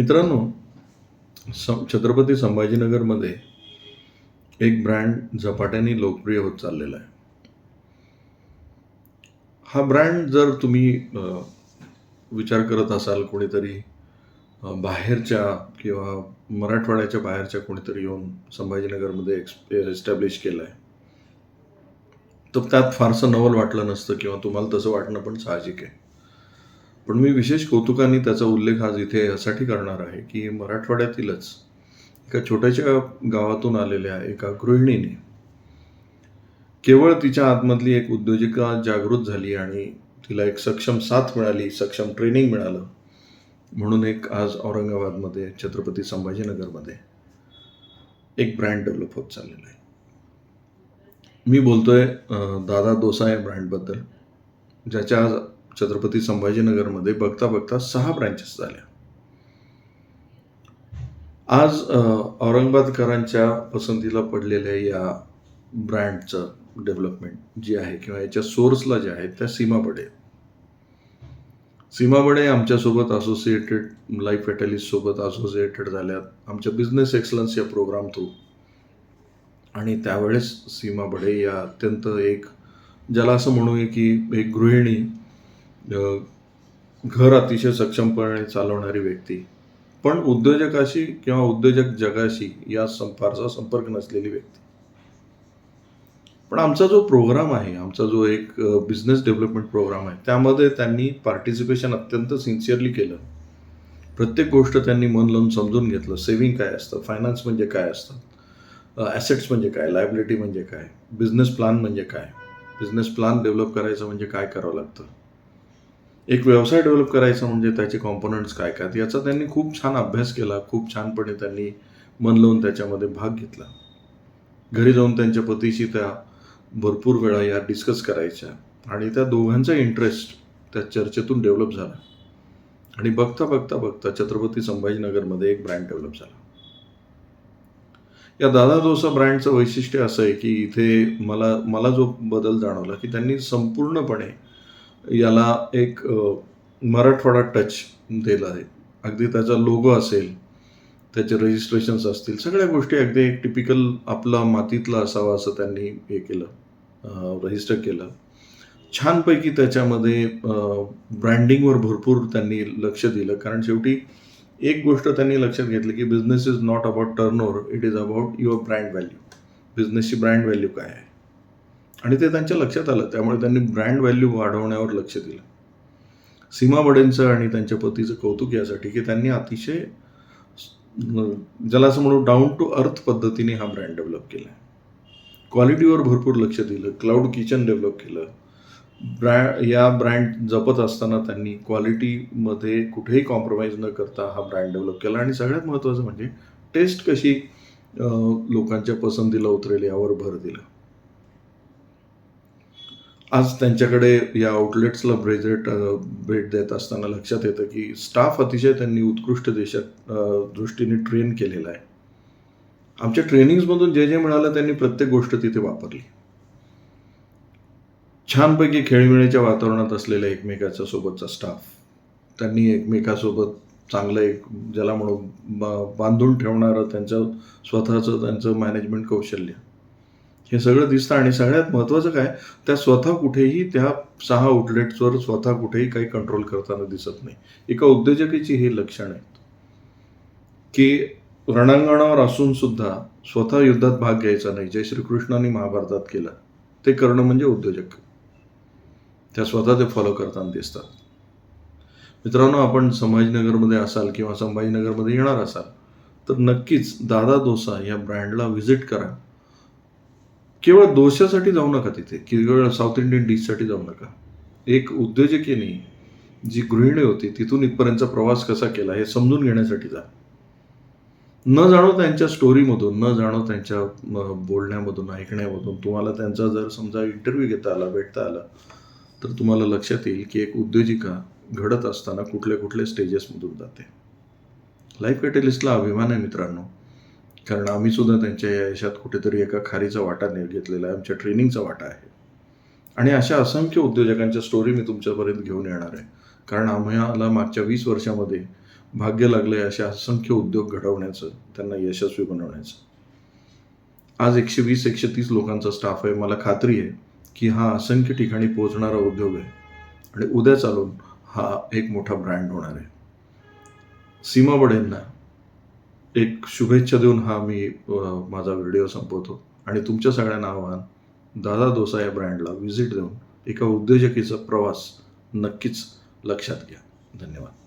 मित्रांनो सं छत्रपती संभाजीनगरमध्ये एक ब्रँड झपाट्याने लोकप्रिय होत चाललेला आहे. हा ब्रँड जर तुम्ही विचार करत असाल कोणीतरी बाहेरच्या किंवा मराठवाड्याच्या बाहेरच्या कोणीतरी येऊन संभाजीनगरमध्ये एक्स एस्टॅब्लिश केला आहे तर त्यात फारसं नवल वाटलं नसतं किंवा तुम्हाला तसं वाटणं पण साहजिक आहे. पण मी विशेष कौतुकाने त्याचा उल्लेख आज इथे यासाठी करणार आहे की मराठवाड्यातीलच एका छोट्याशा गावातून आलेल्या एका गृहिणीने केवळ तिच्या आतमधली एक उद्योजिका जागृत झाली आणि तिला एक सक्षम साथ मिळाली सक्षम ट्रेनिंग मिळालं. म्हणून एक आज औरंगाबादमध्ये छत्रपती संभाजीनगरमध्ये एक ब्रँड डेव्हलप होत चाललेला आहे. मी बोलतोय दादा दोसा या ब्रँडबद्दल ज्याच्या आज छत्रपती संभाजीनगरमध्ये बघता बघता सहा ब्रँचेस झाल्या. आज औरंगाबादकरांच्या पसंतीला पडलेल्या या ब्रँडचं डेव्हलपमेंट जे आहे किंवा याच्या सोर्सला जे आहे त्या सीमा बडे सीमा बडे आमच्यासोबत असोसिएटेड लाईफ फॅटॅलिस्टसोबत असोसिएटेड झाल्यात. आमच्या बिझनेस एक्सलन्स या प्रोग्राम थ्रू आणि त्यावेळेस सीमा बडे या अत्यंत एक ज्याला असं म्हणूया की एक गृहिणी घर अतिशय सक्षमपणे चालवणारी व्यक्ती. पण उद्योजकाशी किंवा उद्योजक जगाशी या फारसा संपर्क नसलेली व्यक्ती. पण आमचा जो प्रोग्राम आहे आमचा जो एक बिझनेस डेव्हलपमेंट प्रोग्राम आहे त्यामध्ये त्यांनी पार्टिसिपेशन अत्यंत सिन्सिअरली केलं. प्रत्येक गोष्ट त्यांनी मन लावून समजून घेतलं. सेव्हिंग काय असतं? फायनान्स म्हणजे काय असतं? ॲसेट्स म्हणजे काय? लायबिलिटी म्हणजे काय? बिझनेस प्लॅन म्हणजे काय? बिझनेस प्लॅन डेव्हलप करायचं म्हणजे काय करावं लागतं? एक व्यवसाय डेव्हलप करायचा म्हणजे त्याचे कॉम्पोनंट्स काय काय? याचा त्यांनी खूप छान अभ्यास केला खूप छानपणे त्यांनी मन लावून त्याच्यामध्ये भाग घेतला. घरी जाऊन त्यांच्या पतीशी त्या भरपूर वेळा या डिस्कस करायच्या आणि त्या दोघांचा इंटरेस्ट त्या चर्चेतून डेव्हलप झाला. आणि बघता बघता बघता छत्रपती संभाजीनगरमध्ये एक ब्रँड डेव्हलप झाला. या दादा डोसा ब्रँडचं वैशिष्ट्य असं आहे की इथे मला मला जो बदल जाणवला की त्यांनी संपूर्णपणे याला एक मराठवाडा टच दिला आहे. अगदी त्याचा लोगो असेल त्याचे रजिस्ट्रेशन्स असतील सगळ्या गोष्टी अगदी एक टिपिकल आपला मातीतला असावा असं त्यांनी हे केलं रजिस्टर केलं. छानपैकी त्याच्यामध्ये ब्रँडिंगवर भरपूर त्यांनी लक्ष दिलं. कारण शेवटी एक गोष्ट त्यांनी लक्षात घेतली की business is not about turnover it is about your brand value बिझनेसची ब्रँड व्हॅल्यू काय आहे? आणि ते त्यांच्या लक्षात आलं. त्यामुळे त्यांनी ब्रँड व्हॅल्यू वाढवण्यावर लक्ष दिलं. सीमा बडेंचं आणि त्यांच्या पतीचं कौतुक यासाठी की त्यांनी अतिशय ज्याला असं म्हणू डाऊन टू अर्थ पद्धतीने हा ब्रँड डेव्हलप केला आहे क्वालिटीवर भरपूर लक्ष दिलं. क्लाउड किचन डेव्हलप केलं. ब्रँड या ब्रँड जपत असताना त्यांनी क्वालिटीमध्ये कुठेही कॉम्प्रोमाइज न करता हा ब्रँड डेव्हलप केला. आणि सगळ्यात महत्त्वाचं म्हणजे टेस्ट कशी लोकांच्या पसंतीला उतरेल यावर भर दिला. आज त्यांच्याकडे या आउटलेट्सला ब्रेजेट भेट देत असताना लक्षात येतं की स्टाफ अतिशय त्यांनी उत्कृष्ट देशात दृष्टीने ट्रेन केलेला आहे. आमच्या ट्रेनिंग्समधून जे जे मिळालं त्यांनी प्रत्येक गोष्ट तिथे वापरली. छानपैकी खेळीमेळीच्या वातावरणात असलेल्या एकमेकाच्या सोबतचा स्टाफ त्यांनी एकमेकासोबत चांगलं एक ज्याला म्हणू बांधून ठेवणारं त्यांचं स्वतःचं त्यांचं मॅनेजमेंट कौशल्य. हे सगळं दिसतं आणि सगळ्यात महत्त्वाचं काय त्या स्वतः कुठेही त्या सहा आउटलेट्सवर स्वतः कुठेही काही कंट्रोल करताना दिसत नाही. एका उद्योजकाची हे लक्षण आहेत. की रणांगणावर असून सुद्धा स्वतः युद्धात भाग घ्यायचा नाही. जय श्रीकृष्णाने महाभारतात केलं. ते करणं म्हणजे उद्योजक. त्या स्वतः ते फॉलो करताना दिसतात. मित्रांनो आपण संभाजीनगरमध्ये असाल किंवा संभाजीनगरमध्ये येणार असाल तर नक्कीच दादा दोसा या ब्रँडला व्हिजिट करा. केवळ दोषासाठी जाऊ नका तिथे. केवळ साऊथ इंडियन डिशसाठी जाऊ नका. एक उद्योजकीने जी गृहिणी होती तिथून इथपर्यंतचा प्रवास कसा केला हे समजून घेण्यासाठी जा. न जाणो त्यांच्या स्टोरीमधून न जाणो त्यांच्या बोलण्यामधून ऐकण्यामधून तुम्हाला त्यांचा जर समजा इंटरव्ह्यू घेता आला भेटता आला तर तुम्हाला लक्षात येईल की एक उद्योजिका घडत असताना कुठल्या कुठल्या स्टेजेसमधून जाते. लाईफ कॅटलिस्टला अभिमान आहे मित्रांनो. कारण आम्ही सुद्धा त्यांच्या या यशात कुठेतरी एका खारीचा वाटा घेतलेला आहे. आमच्या ट्रेनिंगचा वाटा आहे. आणि अशा असंख्य उद्योजकांच्या स्टोरी मी तुमच्यापर्यंत घेऊन येणार आहे. कारण आम्हाला मागच्या वीस वर्षामध्ये भाग्य लागले अशा असंख्य उद्योग घडवण्याचं त्यांना यशस्वी बनवण्याचं. आज एकशे वीस एकशे तीस लोकांचा स्टाफ आहे. मला खात्री आहे की हा असंख्य ठिकाणी पोहोचणारा उद्योग आहे. आणि उद्या चालून हा एक मोठा ब्रँड होणार आहे. सीमा बडेंना एक शुभेच्छा देऊन हा मी माझा व्हिडिओ संपवतो. आणि तुमच्या सगळ्यांना आव्हान दादा दोसा या ब्रँडला व्हिजिट देऊन एका उद्योजकीचा प्रवास नक्कीच लक्षात घ्या. धन्यवाद.